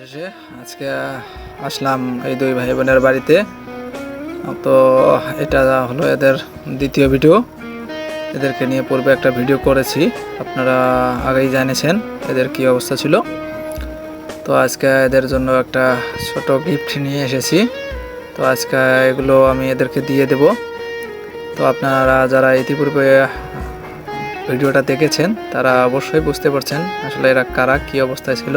অবশেষে আজকে আসলাম এই দুই ভাই বোনের বাড়িতে। তো এটা হলো এদের দ্বিতীয় ভিডিও এদেরকে নিয়ে পূর্বে একটা ভিডিও করেছি, আপনারা আগেই জানিয়েছেন এদের কি অবস্থা ছিল। তো আজকে এদের জন্য একটা ছোট গিফট নিয়ে এসেছি। তো আজকে এগুলো আমি এদেরকে দিয়ে দেব। তো আপনারা যারা ইতিপূর্বে ভিডিওটা দেখেছেন, তারা অবশ্যই বুঝতে পারছেন আসলে এরা কারা, কী অবস্থায় ছিল।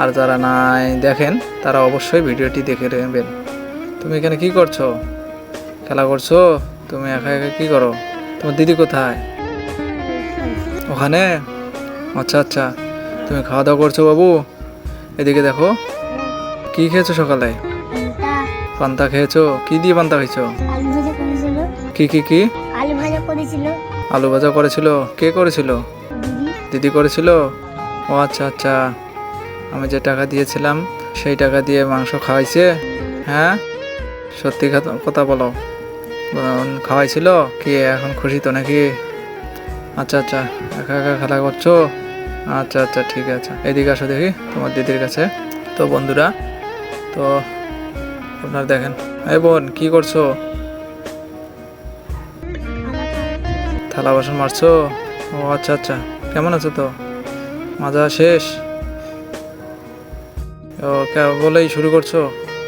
আর যারা নাই দেখেন, তারা অবশ্যই ভিডিওটি দেখে নেবেন। তুমি এখানে কি করছ? খেলা করছ? তুমি একা একা কি করো? তোমার দিদি কোথায়? ওখানে? আচ্ছা আচ্ছা। তুমি খাওয়া দাওয়া করছ বাবু? এদিকে দেখো। কি খেয়েছো সকালে? পান্তা খেয়েছো? কি দিয়ে পান্তা খেয়েছো কি কি কি? আলু ভাজা করেছিল আলু ভাজা করেছিল। কে করেছিল? দিদি করেছিল? ও আচ্ছা আচ্ছা। আমি যে টাকা দিয়েছিলাম, সেই টাকা দিয়ে মাংস খাওয়াইছে। হ্যাঁ? সত্যি কথা- বলো। খাওয়াইছিল? কি, এখন খুশি তো নাকি? আচ্ছা আচ্ছা একা একা খেলা করছ? আচ্ছা আচ্ছা ঠিক আছে। এদিকে আসো দেখি, তোমার দিদির কাছে। তো বন্ধুরা, তো আপনার দেখেন। এই বোন, কি করছ? থালা বাসন মারছো? ও আচ্ছা আচ্ছা কেমন আছো তো? মাজা শেষ? বলেই শুরু করছ?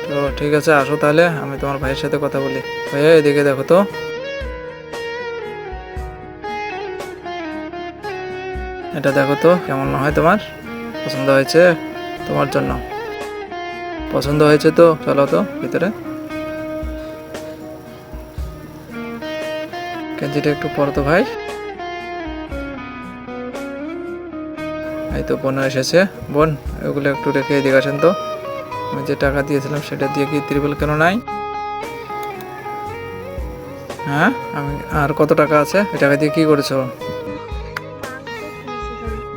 তো ঠিক আছে, আসো তাহলে, আমি তোমার ভাইয়ের সাথে কথা বলি। ভাইয়া, এদিকে দেখো তো। এটা দেখো তো, কেমন হয় তোমার? পছন্দ হয়েছে তোমার জন্য। পছন্দ হয়েছে তো, চলো তো, ভিতরে। কেঞ্জিটা একটু পড়তো ভাই। এই তো বোন এসেছে। বোন ওগুলো একটু রেখে এদিকে আসেন তো। আমি যে টাকা দিয়েছিলাম সেটা দিয়ে কি ত্রিপল কেন নাই? হ্যাঁ? আমি, আর কত টাকা আছে? এই টাকা দিয়ে কি করেছ?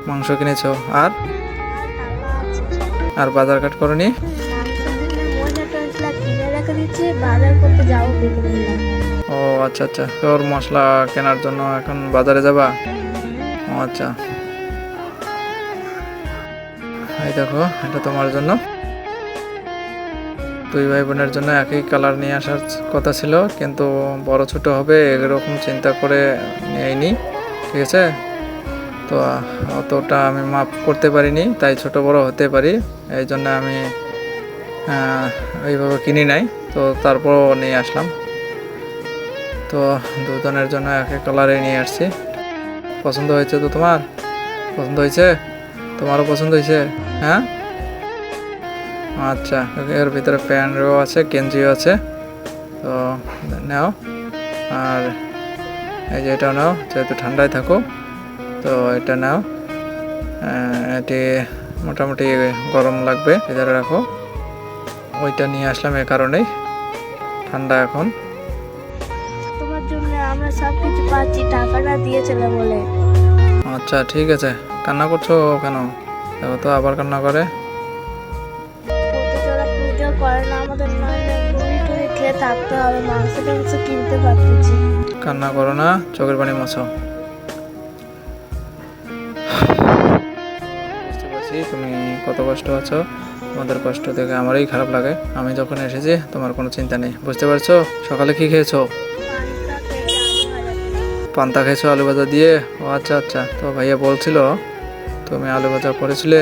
মাংস কিনেছো। আর? আর বাজার কাট করনি? ও আচ্ছা আচ্ছা। তোর মশলা কেনার জন্য এখন বাজারে যাবা? ও আচ্ছা। এই দেখো, এটা তোমার জন্য। দুই ভাই বোনের জন্য একই কালার নিয়ে আসার কথা ছিল, কিন্তু বড় ছোট হবে এরকম চিন্তা করে নেয়নি, ঠিক আছে? তো, অতটা আমি মাপ করতে পারিনি, তাই ছোট বড় হতে পারি, এই জন্য আমি এইভাবে কিনি নাই, তো তারপরও নিয়ে আসলাম। তো, দুজনের জন্য এক এক কালারে নিয়ে আসছি। পছন্দ হয়েছে তো তোমার? পছন্দ হয়েছে? তোমারও পছন্দ হয়েছে? হ্যাঁ? আচ্ছা এর ভিতরে প্যান্টও আছে গেঞ্জিও আছে। তো নাও আর এই যে এটাও নাও যেহেতু ঠান্ডায় থাকো তো এটা নাও। এটি মোটামুটি গরম লাগবে ভিতরে রাখো। ওইটা নিয়ে আসলাম এ কারণেই ঠান্ডা এখন। তোমার জন্য আমরা সব কিছু পাচ্ছি টাকাটা দিয়েছিল বলে। আচ্ছা ঠিক আছে। কান্না করছ কেন? তো আবার কান্না করে। কান্না করো না চোখের পানি মোছো। বুঝতে পারছি তুমি কত কষ্ট আছো। তোমাদের কষ্ট দেখে আমারই খারাপ লাগে। আমি যখন এসেছি তোমার কোনো চিন্তা নেই। বুঝতে পারছ? সকালে কি খেয়েছো? পান্তা খেয়েছো আলু ভাজা দিয়ে? ও আচ্ছা আচ্ছা। তো ভাইয়া বলছিল তুমি আলু ভাজা করেছিলে?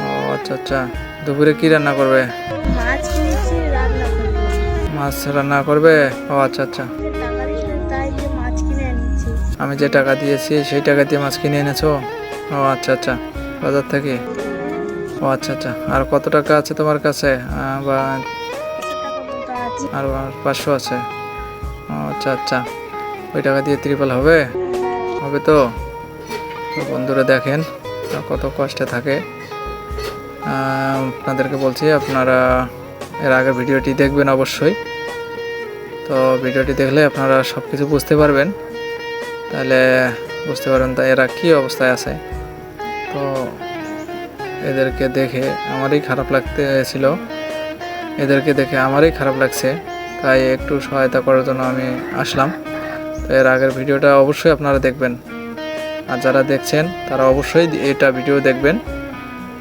ও আচ্ছা আচ্ছা। দুপুরে কি রান্না করবে? মাছ রান্না করব। ও আচ্ছা আচ্ছা। আমি যে টাকা দিয়েছি সেই টাকা দিয়ে মাছ কিনে এনেছো? ও আচ্ছা আচ্ছা। বাজার থেকে? ও আচ্ছা আচ্ছা। আর কত টাকা আছে তোমার কাছে? বা আর পাঁচশো আছে। ও আচ্ছা আচ্ছা। ওই টাকা দিয়ে ত্রিপাল হবে? হবে তো তো? বন্ধুরা দেখেন, কত কষ্টে থাকে। আপনাদেরকে বলছি, আপনারা এর আগের ভিডিওটি দেখবেন অবশ্যই। তো ভিডিওটি দেখলে আপনারা সব কিছু বুঝতে পারবেন। তাহলে বুঝতে পারবেন তা এরা কী অবস্থায় আছে। তো এদেরকে দেখে আমারই খারাপ লাগতেছিল। এদেরকে দেখে আমারই খারাপ লাগছে। তাই একটু সহায়তা করার জন্য আমি আসলাম। তো এর আগের ভিডিওটা অবশ্যই আপনারা দেখবেন। আর যারা দেখছেন, তারা অবশ্যই এটা ভিডিও দেখবেন।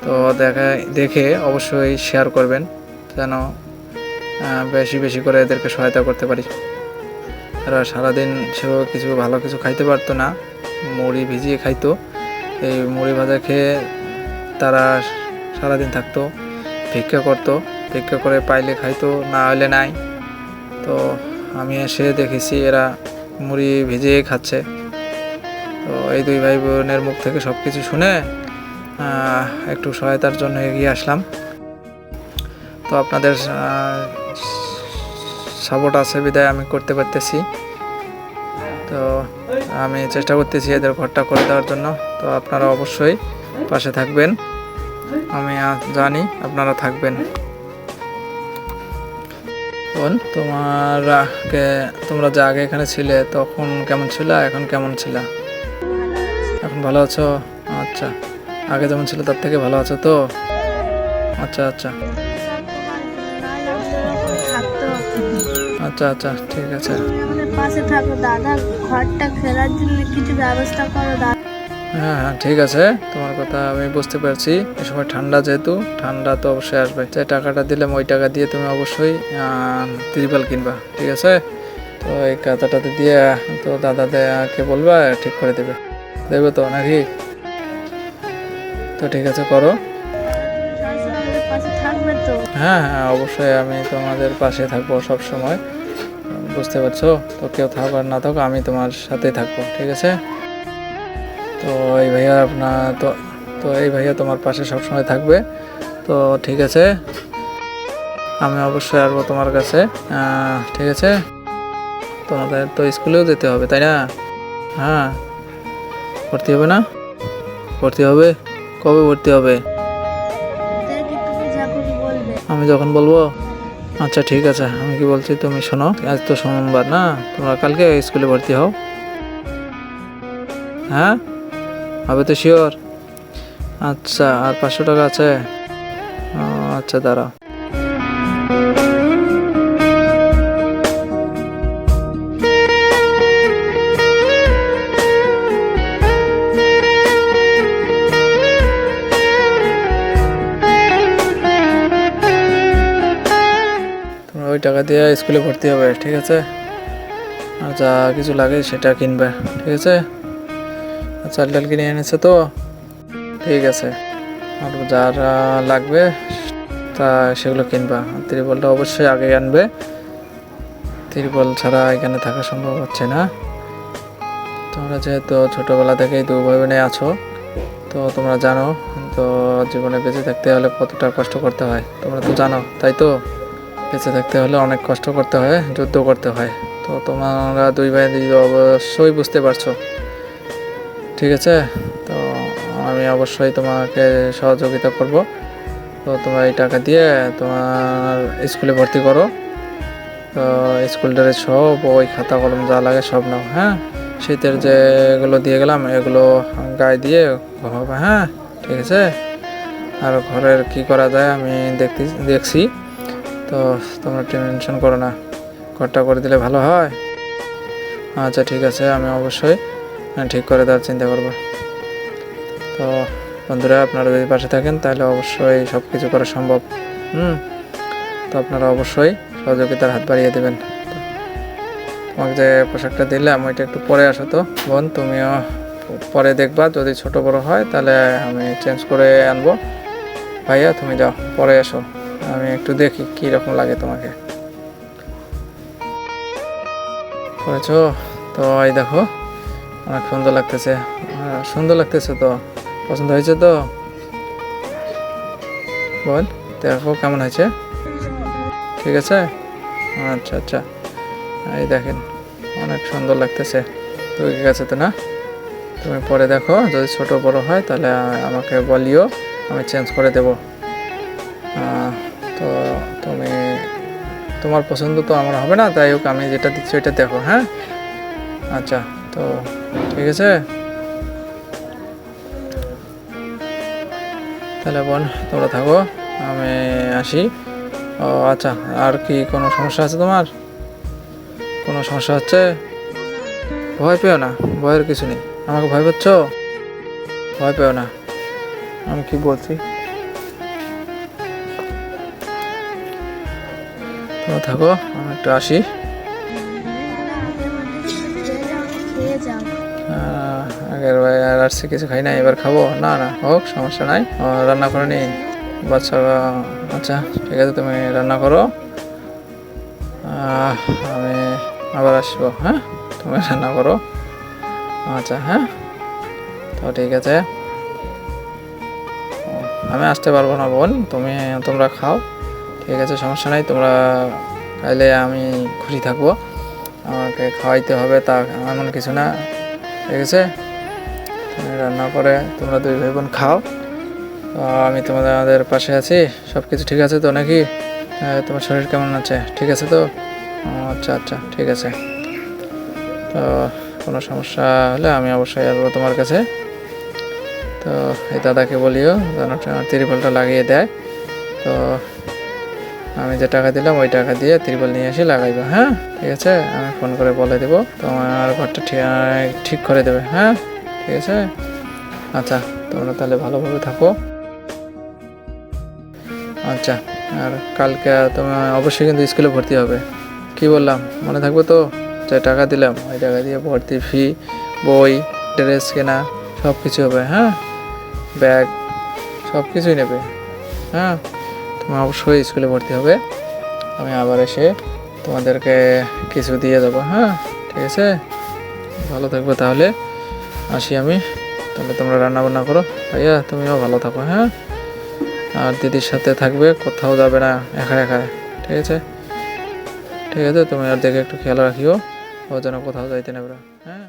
তো দেখা, দেখে অবশ্যই শেয়ার করবেন, যেন বেশি বেশি করে এদেরকে সহায়তা করতে পারি। এরা সারাদিন সেভাবে কিছু, ভালো কিছু খাইতে পারতো না। মুড়ি ভিজিয়ে খাইতো। এই মুড়ি ভাজা খেয়ে তারা সারাদিন থাকতো, ভিক্ষা করতো, ভিক্ষা করে পাইলে খাইতো, না হলে নাই। তো আমি এসে দেখেছি, এরা মুড়ি ভিজিয়ে খাচ্ছে। তো এই দুই ভাই বোনের মুখ থেকে সব কিছু শুনে একটু সহায়তার জন্য এগিয়ে আসলাম। তো আপনাদের সাপোর্ট আছে বিদায় আমি করতে পারতেছি। তো আমি চেষ্টা করতেছি এদের ঘরটা করে দেওয়ার জন্য। তো আপনারা অবশ্যই পাশে থাকবেন। আমি জানি আপনারা থাকবেন। বোন, তোমার তোমরা যে আগে এখানে ছিলে, তখন কেমন ছিল? এখন কেমন ছিল? ভালো আছো? আচ্ছা আগে যেমন ছিল তার থেকে ভালো আছো তো? আচ্ছা আচ্ছা। আচ্ছা আচ্ছা ঠিক আছে। হ্যাঁ হ্যাঁ ঠিক আছে। তোমার কথা আমি বুঝতে পারছি। এই সময় ঠান্ডা যেহেতু, ঠান্ডা তো অবশ্যই আসবে। যে টাকাটা দিলাম, ওই টাকা দিয়ে তুমি অবশ্যই ত্রিপাল কিনবা, ঠিক আছে? তো এই কাতাটাতে দিয়ে, তো দাদাদেরকে বলবা, ঠিক করে দেবে। দেবে তো নাকি? তো ঠিক আছে, করো। হ্যাঁ হ্যাঁ অবশ্যই আমি তোমাদের পাশে থাকব সব সময় বুঝতে পারছ? তো কেউ থাক আর না থাক আমি তোমার সাথেই থাকব, ঠিক আছে? তো এই ভাইয়া আপনার তো তো এই ভাইয়া তোমার পাশে সব সময় থাকবে। তো ঠিক আছে, আমি অবশ্যই আসব তোমার কাছে। ঠিক আছে? তোমাদের তো স্কুলেও যেতে হবে, তাই না? হ্যাঁ। ভর্তি হবে না? ভর্তি হবে? কবে ভর্তি হবে? আমি যখন বলব? আচ্ছা ঠিক আছে, আমি কি বলছি তুমি শোনো, আজ তো সোমবার না? তোমরা কালকে স্কুলে ভর্তি হও। হ্যাঁ? হবে তো শিওর আচ্ছা আর পাঁচশো টাকা আছে? আচ্ছা দাঁড়াও। টাকা দিয়ে স্কুলে ভর্তি হবে, ঠিক আছে? আর যা কিছু লাগে সেটা কিনবে, ঠিক আছে? চাল ডাল কিনে এনেছে তো? ঠিক আছে। আর যারা লাগবে, তা সেগুলো কিনবা। ত্রিপলটা অবশ্যই আগে আনবে। ত্রিপল ছাড়া এখানে থাকা সম্ভব হচ্ছে না। তোমরা যেহেতু ছোটোবেলা থেকেই দু ভাই বোনে আছো, তো তোমরা জানো, তো জীবনে বেঁচে থাকতে হলে কতটা কষ্ট করতে হয়। তোমরা তো জানো, তাই তো? বেঁচে থাকতে হলে অনেক কষ্ট করতে হয়, যুদ্ধ করতে হয়। তো তোমরা দুই ভাই অবশ্যই বুঝতে পারছ। ঠিক আছে? তো আমি অবশ্যই তোমাকে সহযোগিতা করব। তো তোমরা এই টাকা দিয়ে তোমার স্কুলে ভর্তি করো। তো স্কুল ড্রেস সব, ওই খাতা কলম যা লাগে সব নাও হ্যাঁ? শীতের যেগুলো দিয়ে গেলাম, এগুলো গায়ে দিয়ে ঘুমাবে হ্যাঁ? ঠিক আছে? আর ঘরের কি করা যায় আমি দেখতে দেখছি। তো তোমরা টেনশন করো না। ঘরটা করে দিলে ভালো হয়। আচ্ছা ঠিক আছে, আমি অবশ্যই ঠিক করে দেওয়ার চিন্তা করব। তো বন্ধুরা, আপনারা যদি পাশে থাকেন, তাহলে অবশ্যই সব কিছু করা সম্ভব। হুম? তো আপনারা অবশ্যই সহযোগিতার হাত বাড়িয়ে দেবেন। তোমাকে যে পোশাকটা দিলাম, ওইটা একটু পরে আসো তো। বোন, তুমিও পরে দেখবা। যদি ছোট বড় হয়, তাহলে আমি চেঞ্জ করে আনব। ভাইয়া, তুমি যাও, পরে এসো। আমি একটু দেখি কি রকম লাগে তোমাকে। করেছ? তো এই দেখো অনেক সুন্দর লাগতেছে। আহ, সুন্দর লাগতেছে তো। পছন্দ হয়েছে তো? বল দেখো কেমন হয়েছে। ঠিক আছে? আচ্ছা আচ্ছা। এই দেখেন অনেক সুন্দর লাগতেছে। তো ঠিক আছে তো না? তুমি পরে দেখো যদি ছোট বড় হয় তাহলে আমাকে বলিও আমি চেঞ্জ করে দেব। তোমার পছন্দ তো আমার হবে না তাই হোক, আমি যেটা দিচ্ছি ওইটা দেখো হ্যাঁ? আচ্ছা তো ঠিক আছে? তাহলে বোন, তোমরা থাকো, আমি আসি। ও আচ্ছা আর কি কোনো সমস্যা আছে তোমার? কোনো সমস্যা হচ্ছে? ভয় পেও না, ভয়ের কিছু নেই। আমাকে ভয় পাচ্ছ? ভয় পেও না। আমি কি বলছি? তোমরা থাকো, আমি একটু আসি। আগের বার আর আসছে কিছু খাই না এবার খাব। না না, হোক, সমস্যা নাই। রান্না করে নি। বাচ্চারা আচ্ছা ঠিক আছে, তুমি রান্না করো। আমি আবার আসব হ্যাঁ? তুমি রান্না করো। আচ্ছা হ্যাঁ? তো ঠিক আছে। আমি আসতে পারব না, বোন। তুমি, তোমরা খাও। ঠিক আছে, সমস্যা নাই, তোমরা খাইলে আমি খুশি থাকব। আমাকে খাওয়াইতে হবে তা এমন কিছু না, ঠিক আছে? তুমি রান্না করে তোমরা দুই ভাই বোন খাও। আমি তোমাদের আমাদের পাশে আছি সব কিছু ঠিক আছে তো নাকি? তোমার শরীর কেমন আছে? ঠিক আছে তো? আচ্ছা আচ্ছা ঠিক আছে। তো কোনো সমস্যা হলে আমি অবশ্যই আসব তোমার কাছে। তো এই দাদাকে বলিও, যেন তিরপলটা লাগিয়ে দেয়। তো আমি যে টাকা দিলাম, ওই টাকা দিয়ে ত্রিপল নিয়ে এসে লাগাইবো হ্যাঁ? ঠিক আছে? আমি ফোন করে বলে দেবো, তোমার ঘরটা ঠিক করে দেবে হ্যাঁ? ঠিক আছে? আচ্ছা তোমরা তাহলে ভালোভাবে থাকো। আচ্ছা আর কালকে তোমার অবশ্যই কিন্তু স্কুলে ভর্তি হবে। কি বললাম? মনে থাকবে তো? যে টাকা দিলাম, ওই টাকা দিয়ে ভর্তি ফি, বই, ড্রেস কেনা সব কিছু হবে হ্যাঁ? ব্যাগ সব কিছুই নেবে হ্যাঁ? তুমি অবশ্যই স্কুলে ভর্তি হবে। আমি আবার এসে তোমাদেরকে কিছু দিয়ে দেবো হ্যাঁ? ঠিক আছে? ভালো থাকবে তাহলে। আসি আমি। তাহলে তোমরা রান্না বান্না করো। ভাইয়া, তুমিও ভালো থাকো হ্যাঁ? আর দিদির সাথে থাকবে, কোথাও যাবে না, একা একা, ঠিক আছে? ঠিক আছে, তুমি আর দেখে একটু খেয়াল রাখিও। ও যেন কোথাও যাইতে না হ্যাঁ?